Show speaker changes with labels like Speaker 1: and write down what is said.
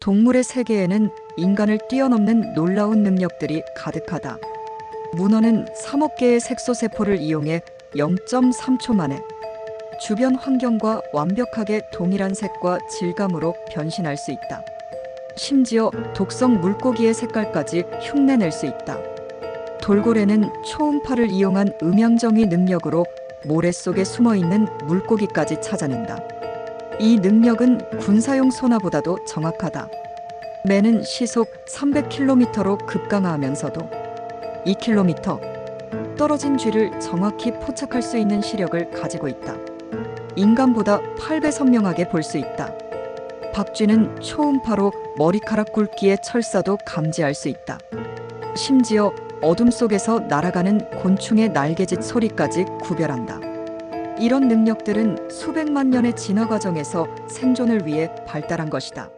Speaker 1: 동물의 세계에는 인간을 뛰어넘는 놀라운 능력들이 가득하다. 문어는 3억 개의 색소세포를 이용해 0.3초 만에 주변 환경과 완벽하게 동일한 색과 질감으로 변신할 수 있다. 심지어 독성 물고기의 색깔까지 흉내낼 수 있다. 돌고래는 초음파를 이용한 음향정의 능력으로 모래 속에 숨어 있는 물고기까지 찾아낸다. 이 능력은 군사용 소나보다도 정확하다. 매는 시속 300km로 급강하하면서도 2km 떨어진 쥐를 정확히 포착할 수 있는 시력을 가지고 있다. 인간보다 8배 선명하게 볼 수 있다. 박쥐는 초음파로 머리카락 굵기의 철사도 감지할 수 있다. 심지어 어둠 속에서 날아가는 곤충의 날개짓 소리까지 구별한다. 이런 능력들은 수백만 년의 진화 과정에서 생존을 위해 발달한 것이다.